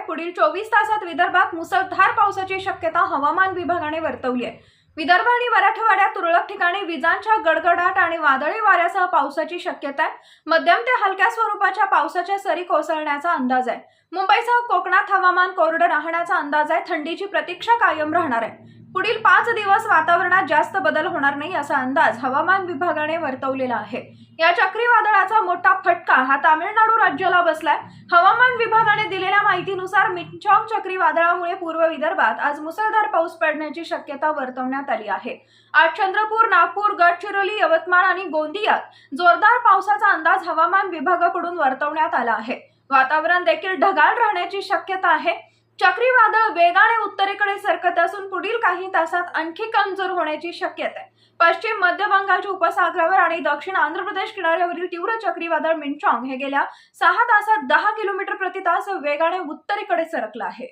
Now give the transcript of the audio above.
पुढील चोवीस तासात विदर्भात मुसळधार पावसाची शक्यता हवामान विभागाने वर्तवली आहे. विदर्भ आणि मराठवाड्यात तुरळक ठिकाणी विजांच्या गडगडाट आणि वादळी वाऱ्यासह पावसाची शक्यता आहे. मध्यम ते हलक्या स्वरूपाच्या पावसाच्या सरी कोसळण्याचा अंदाज आहे. मुंबईसह कोकणात हवामान कोरडं राहण्याचा अंदाज आहे. थंडीची प्रतीक्षा कायम राहणार आहे. पुढील पाच दिवस वातावरणात जास्त बदल होणार नाही असा अंदाज हवामान विभागाने वर्तवलेला आहे. या चक्रीवादळाचा मोठा फटका हा तामिळनाडू राज्याला बसलाय. हवामान विभागाने दिलेल्या माहितीनुसार मिंचॉंग चक्रीवादळामुळे पूर्व विदर्भात आज मुसळधार पाऊस पडण्याची शक्यता वर्तवण्यात आली आहे. आज चंद्रपूर नागपूर गडचिरोली यवतमाळ आणि गोंदियात जोरदार पावसाचा अंदाज हवामान विभागाकडून वर्तवण्यात आला आहे. वातावरण देखील ढगाळ राहण्याची शक्यता आहे. चक्रीवादळ वेगाने उत्तर सरकत असून पुढील काही तासात आणखी कमजोर होण्याची शक्यता आहे. पश्चिम मध्य बंगालच्या उपसागरावर आणि दक्षिण आंध्र प्रदेश किनाऱ्यावरील तीव्र चक्रीवादळ मिनचॉंग हे गेल्या सहा तासात दहा किलोमीटर प्रति तास वेगाने उत्तरेकडे सरकलं आहे.